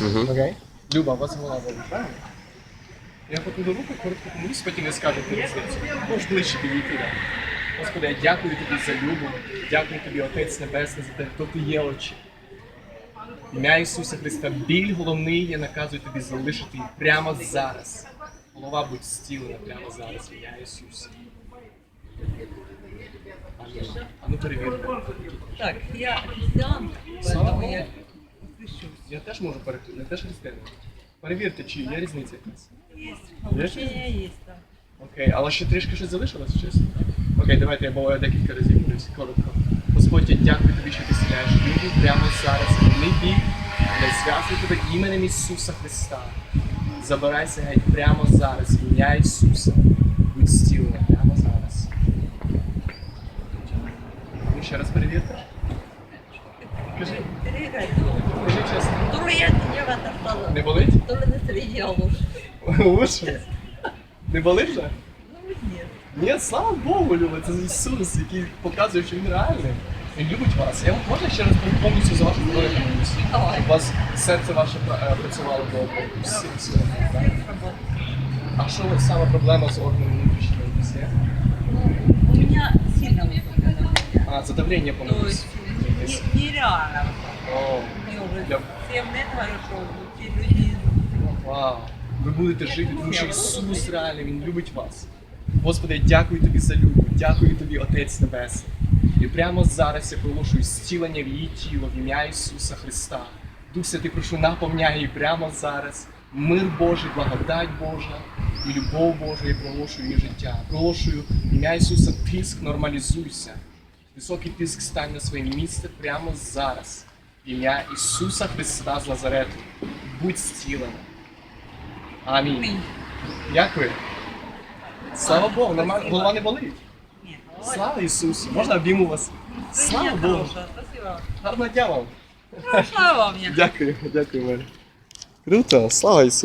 Угу. Окей? Люба, у вас голова болить, правильно? Я покладу руку, коротко помолюсь, потім я скажу тобі різницю. Можеш ближче підійти. Да. Господи, я дякую тобі за любов. Дякую тобі, Отець Небесний, за те, хто ти є очі. Ім'я Ісуса Христа, біль головний, я наказую тобі залишити її прямо зараз. Голова будь зцілена прямо зараз, ім'я Ісуса. Амінь. А ну перевірте. Так, я Слава поэтому я крещусь. Я теж можу перекрити, я теж християнин. Перевірте, чи є різниця якась. Обучение есть там. Окей, але ще трішки щось залишилось щось? Окей, давайте я буваю декілька разів молюсь, коротко. Господь, я дякую тобі, що ти сіляєш люди прямо зараз. Не бій, не зв'язуй тебе іменем Ісуса Христа. Забирайся геть прямо зараз, ім'я Ісуса. Будь зцілений прямо зараз. Ще раз перевірте. Кажи, кажи чесно. То ли я дерево достала, Не болить? то на среди луж. Лучше? Не болить вже? Ну, нет. Ні, слава Богу, Люба, це Ісус, який показує, що він реальний. Він любить вас. Я можна ще раз повністю за ваше здоров'я? Давай. Щоб у вас серце ваше е, працювало добре. Всі, всі. А що у саме проблема з органом внутрішнього? Ну, у меня сильно. А, задавлення То помилусь. Нереально. Мне уже 7 лет хорошо, все люди вау. Ви будете жити, тому що Ісус реальний, Він любить вас. Господи, я дякую тобі за любов, дякую тобі, Отець Небесний. І прямо зараз я проголошую зцілення в її тіло в ім'я Ісуса Христа. Дух Святий, прошу, наповняй її прямо зараз. Мир Божий, благодать Божа і любов Божа я проголошую її життя. Проголошую ім'я Ісуса тиск, нормалізуйся. Високий тиск стань на своє місце прямо зараз. В ім'я Ісуса Христа з Назарету. Будь зцілена. Амінь. Дякую. Слава Богу, нормально. Голова не болить. Слава Ісусу! Можна обійму вас? Слава Богу! Гарного дня вам! Ну, Слава мне. Дякую, дякую, Марі. Круто, слава Ісусу!